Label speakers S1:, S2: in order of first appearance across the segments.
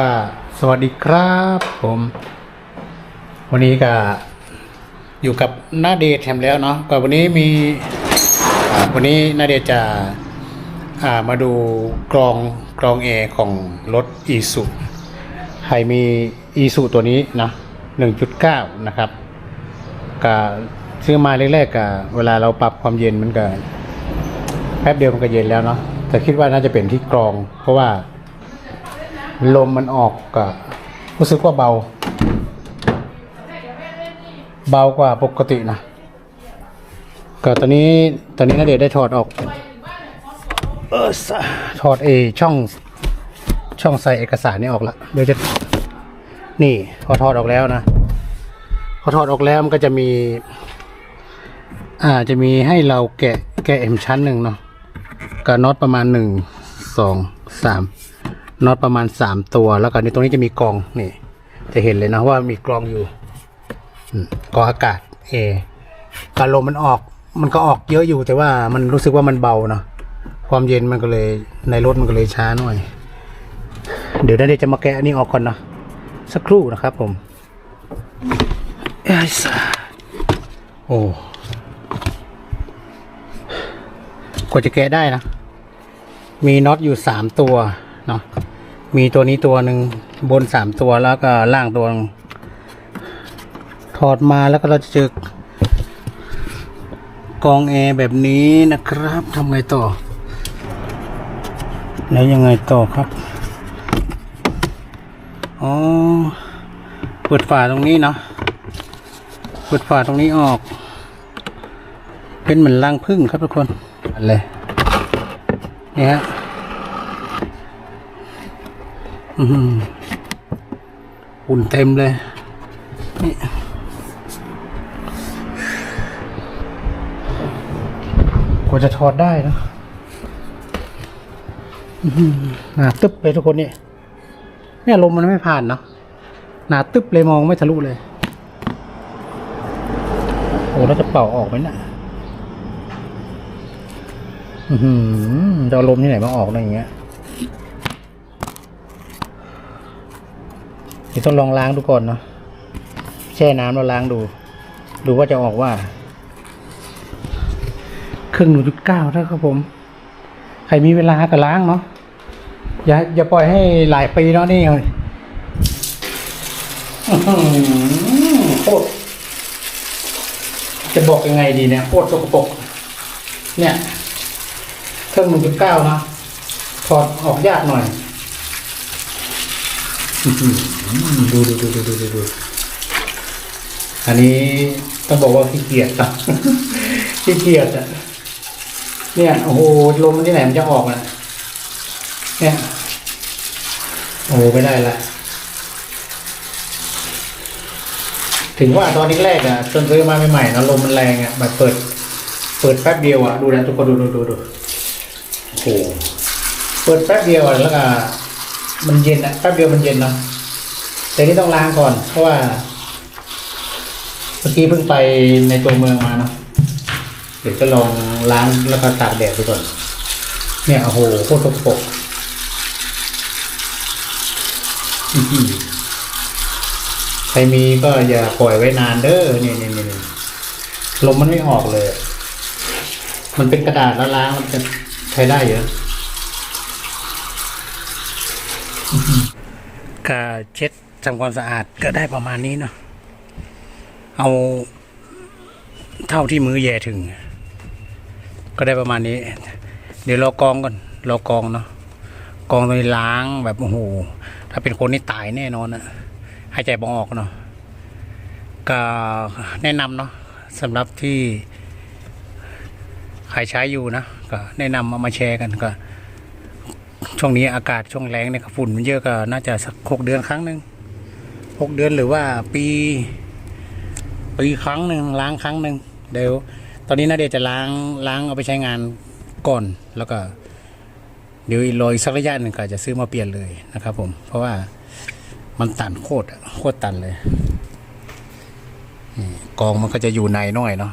S1: ก็สวัสดีครับผม วันนี้ก็อยู่กับนาเดชแถมแล้วเนาะก็วันนี้มีวันนี้นาเดชจะามาดูกรองกรองแอร์ของรถอีสุใครมีอีสุตัวนี้นะ1.9 นะครับก็ซื้อมาแรกๆก็เวลาเราปรับความเย็นมันก็แป๊บเดียวมันก็เย็นแล้วเนาะแต่คิดว่าน่าจะเป็นที่กรอง เพราะว่า ลมมันออกก็รู้สึกว่าเบา เบากว่าปกตินะก็ตอนนี้ตอนนี้นาเดชได้ถอดออกเออสะถอดเอช่องช่องใส่เอกสารนี่ออกละเดี๋ยวจะนี่พอถอดออกแล้วนะพอถอดออกแล้วมันก็จะมี อ่าจะมีให้เราแกะแกะเอ็มชั้นหนึ่งเนาะกับน็อตประมาณหนึ่งสองสาม น็อตประมาณสามตัวแล้วก็ในตรงนี้จะมีกรองนี่ จะเห็นเลยนะว่ามีกรองอยู่กรองอากาศเอการลมมันออก มันก็ออกเยอะอยู่แต่ว่ามันรู้สึกว่ามันเบาเนาะความเย็นมันก็เลยในรถมันก็เลยช้าหน่อย เดี๋ยวนาเดชน์จะมาแกะอันนี้ออกก่อนนะสักครู่นะครับผมไอ้สาโอ้กว่าจะแกะได้นะ มีน็อตอยู่สามตัว เนาะมีตัวนี้ตัวหนึ่งบนสามตัวแล้วก็ล่างตัวถอดมาแล้วก็เราจะเจอกองแอร์แบบนี้นะครับทำไงต่อ แล้วยังไงต่อครับอ๋อเปิดฝาตรงนี้เนาะเปิดฝาตรงนี้ออก เป็นเหมือนรังผึ้งครับทุกคนอะไรนี่ฮะ อุ่นเต็มเลย นี่กว่าจะถอดได้นะอื้อหือหนาตึ๊บเลยทุกคนนี่เนี่ยลมมันไม่ผ่านเนาะหนาตึ๊บเลยมองไม่ทะลุเลย โอ้แล้วจะเป่าออกไหมนะ่ะอือหือจะลมที่ไหนมาออกอะไรอย่างเงี้ย เดี๋ยวต้องลองล้างดูก่อนเนาะแช่น้ำแล้วล้างดู ดูว่าจะออกว่า ครึ่งหนึ่งจุดเก้าถ้าครับผม ใครมีเวลาก็ล้างเนาะอย่าอย่าปล่อยให้หลายปีเนาะนี่เลยโคตรจะบอกยังไงดีเนี่ยโคตรสกปรกเนี่ยเครื่องหนึ่งจุดเก้านะถอดออกยากหน่อย ดูดูดูดูดูดูดูอันนี้ต้องบอกว่าขี้เกียจอะขี้เกียจอะเนี่ยโอ้โหลมมันที่ไหนมันจะออกอะเนี่ยโอ้ไม่ได้ละถึงว่าตอนนี้แรกอะจนซื้อมาใหม่ๆนะลมมันแรงอะแบบเปิด เปิดแป๊บเดียวอะดูนะทุกคนดูดูดูดูโอ้โหเปิดแป๊บเดียวอะแล้วก็มันเย็นอะแป๊บเดียวมันเย็นเนาะ แต่นี่ต้องล้างก่อน เพราะว่าเมื่อกี้เพิ่งไปในตัวเมืองมาเนาะเดี๋ยวจะลองล้างแล้วก็ตากแดดดูก่อน เนี่ยโอ้โหโคตรสกปรกใครมีก็อย่าปล่อยไว้นานเด้อนี่นี่นี่นี่ลมมันไม่ออกเลย มันเป็นกระดาษแล้วล้างมันจะใช้ได้เยอะก็เช็ด ทำความสะอาดก็ได้ประมาณนี้เนาะเอาเท่าที่มือแย่ถึง ก็ได้ประมาณนี้ เดี๋ยวรอกองก่อนรอกองเนาะกองตรงนี้ล้างแบบโอ้โหถ้าเป็นคนนี่ตายแน่นอนนะหายใจบ่ออกเนาะก็แนะนำเนาะสำหรับที่ใครใช้อยู่นะก็แนะนำเอามาแชร์กันก็ช่วงนี้อากาศช่วงแรงเนี่ยฝุ่นมันเยอะก็น่าจะสักหกเดือนครั้งหนึ่ง หกเดือนหรือว่าปีปีครั้งหนึ่งล้างครั้งหนึ่งเดี๋ยว ตอนนี้นาเดชน์จะล้างล้างเอาไปใช้งานก่อน แล้วก็เดี๋ยวรออีกสักระยะหนึ่งก็จะซื้อมาเปลี่ยนเลยนะครับผมเพราะว่ามันตันโคตรโคตรตันเลยกองมันก็จะอยู่ในน่อยเนาะ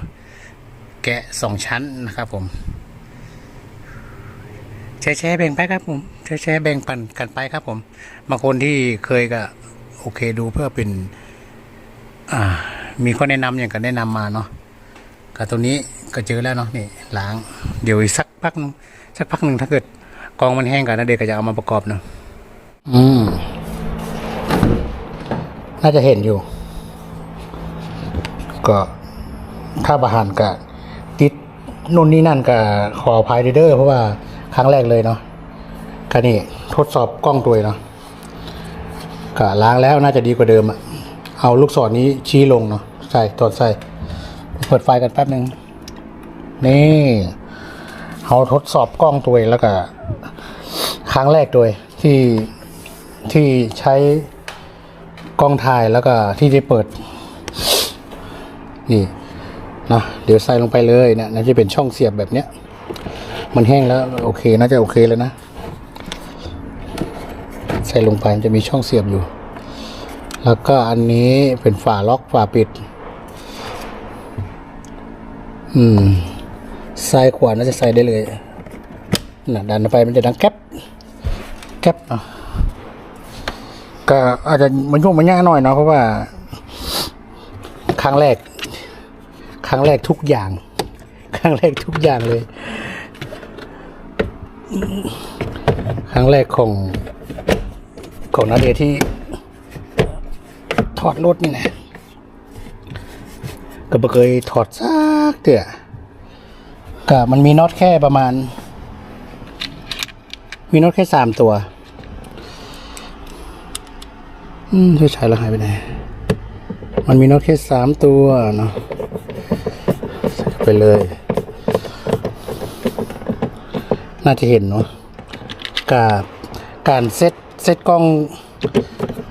S1: แกะสองชั้นนะครับผมแชร์แชร์แบ่งไปครับผมแชร์แชร์แบ่งปันกันไปครับผมบางคนที่เคยก็ โอเคดูเพื่อเป็นอ่ามีข้อแนะนำอย่างกันแนะนำมาเนาะกับตัวนี้ก็เจอแล้วเนาะนี่ล้าง เดี๋ยวอีกสักพักหนึงสักพักหนึ่งถ้าเกิดกองมันแห้งกันนะเด็กก็จะเอามาประกอบเนาะอืมน่าจะเห็นอยู่ ก็ถ้าประหารกับติดนู่นนี่นั่นกับขออภัยเด้อเพราะว่าครั้งแรกเลยเนาะก็นี่ทดสอบกล้องตัวเองเนาะ ก็ล้างแล้วน่าจะดีกว่าเดิมอะเอาลูกศรนี้ชี้ลงเนาะใส่ตดใส่ เปิดไฟกันแป๊บหนึ่งนี่เอาทดสอบกล้องตัวเองแล้วก็ ครั้งแรกด้วยที่ที่ใช้กล้องถ่ายแล้วก็ที่ได้เปิด นี่นะเดี๋ยวใส่ลงไปเลยเนี่ยน่าจะเป็นช่องเสียบแบบเนี้ย มันแห้งแล้ว โอเค น่าจะโอเคแล้วนะ ใส่ลงไปจะมีช่องเสียบอยู่ แล้วก็อันนี้เป็นฝาล็อกฝาปิด อืมซ้ายขวาน่าจะใส่ได้เลยน่ะดันไปมันจะดังแก๊บแก๊บเนาะก็อาจจะมันยุ่งมันยากหน่อยเนาะเพราะว่า ครั้งแรก ครั้งแรกทุกอย่าง ครั้งแรกทุกอย่างเลย ครั้งแรกของ ของนาเดียที่ ถอดรถนี่นะก็บ่เคยถอดซักเตือก็มันมีน็อตแค่ประมาณ มีน็อตแค่สามตัว อืมช่วยใช้แล้วหายไปไหน มันมีน็อตแค่สามตัวเนาะใส่ไปเลย น่าจะเห็นเนาะกับการเซต เซตกล้อง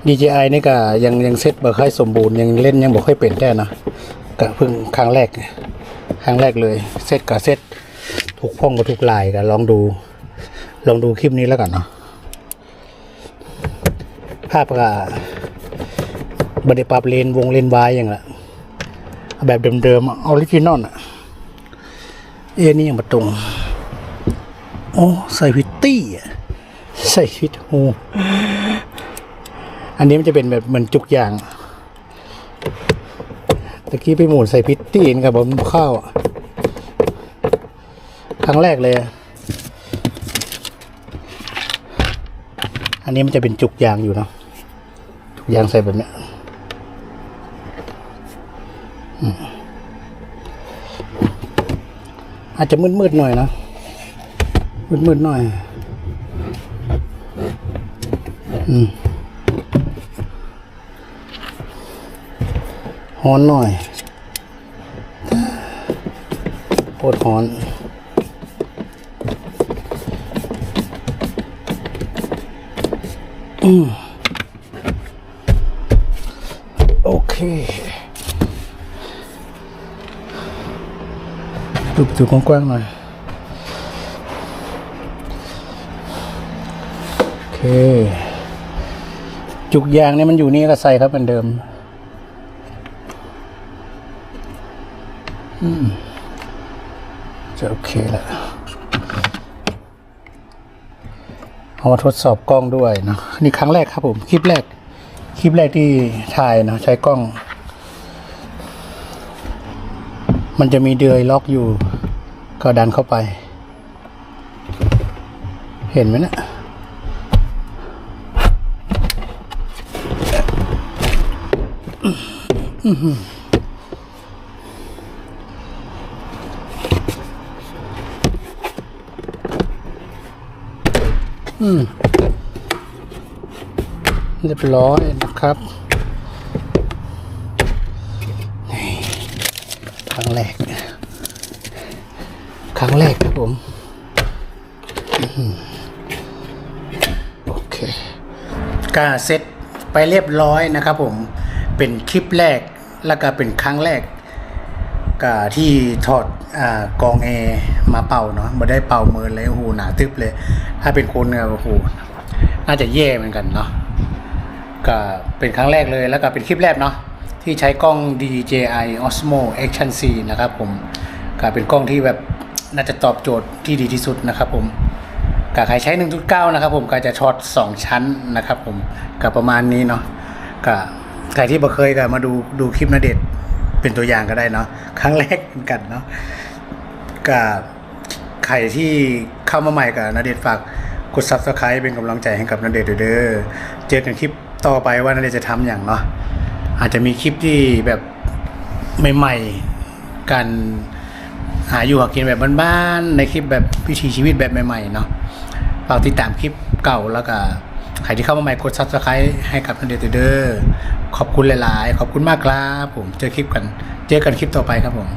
S1: DJI นี่ก็ยังยังเซตบ่ค่อยสมบูรณ์ยังเล่นยังบ่ค่อยเป็นแท้นะก็เพิ่งครั้งแรกครั้งแรกเลยเซตกับเซตถูกพ้องกับถูกลายกันลองดู ลองดูคลิปนี้แล้วกันเนาะภาพก็บันไดปรับเลนวงเลนวายอย่างละแบบเดิมๆออริจินอลอะเอ็นี่ยังมาตรง โอ้ใส่พิตตี้ใส่พิต อันนี้มันจะเป็นแบบเหมือนจุกยางตะกี้ไปหมุนใส่พิตตี้นกับผมข้าวครั้งแรกเลย อันนี้มันจะเป็นจุกยางอยู่เนาะจุกยางใส่แบบนี้อาจจะมืดๆหน่อยนะมืดๆหน่อย ฮอนหน่อยโคตรฮอนอืมโอเคดูดูกว้างๆหน่อย โอเค จุกยางเนี่ยมันอยู่นี่ก็ใส่ครับเหมือนเดิมจะโอเคแหละเอามาทดสอบกล้องด้วยเนะนี่ครั้งแรกครับผม คลิปแรก คลิปแรกที่ถ่ายนะใช้กล้อง มันจะมีเดือยล็อกอยู่ ก็ดันเข้าไป เห็นไหมเนะ เรียบร้อยนะครับครั้งแรก ครั้งแรกครับผม โอเคก็เสร็จไปเรียบร้อยนะครับผม เป็นคลิปแรก แล้วก็เป็นครั้งแรกก็ที่ถอดอากองแอร์มาเป่าเนาะม่ได้เป่ามือเลยโอ้โหหนาทึบเลย ถ้าเป็นคนเนี่ยโอ้โหน่าจะแย่เหมือนกันเนาะก็เป็นครั้งแรกเลยแล้วก็เป็นคลิปแรกเนาะที่ใช้กล้อง DJI Osmo Action C นะครับผมก็เป็นกล้องที่แบบน่าจะตอบโจทย์ที่ดีที่สุดนะครับผมกับใครใช้ 1.9 นะครับผมก็จะช็อต 2 ชั้นนะครับผมกับประมาณนี้เนาะก็ ใครที่บ่เคยก็มาดูดูคลิปนาเดชน์เป็นตัวอย่างก็ได้เนาะครั้งแรกเหมือนกันเนาะกับใครที่เข้ามาใหม่กับนาเดชน์ฝากกด subscribe เป็นกำลังใจให้กับนาเดชน์ด้วยเด้อเจอกันคลิปต่อไปว่านาเดชจะทำอย่างเนาะอาจจะมีคลิปที่แบบใหม่ๆกันหาอยู่หากินแบบบ้านๆในคลิปแบบวิถีชีวิตแบบใหม่ๆเนาะฝากติดตามคลิปเก่าแล้วก็ ใครที่เข้ามาใหม่กด subscribe ให้กับนันเดอร์เดอร์ขอบคุณหลาย ๆ ขอบคุณมากครับผมเจอคลิปกัน เจอกันคลิปต่อไปครับผม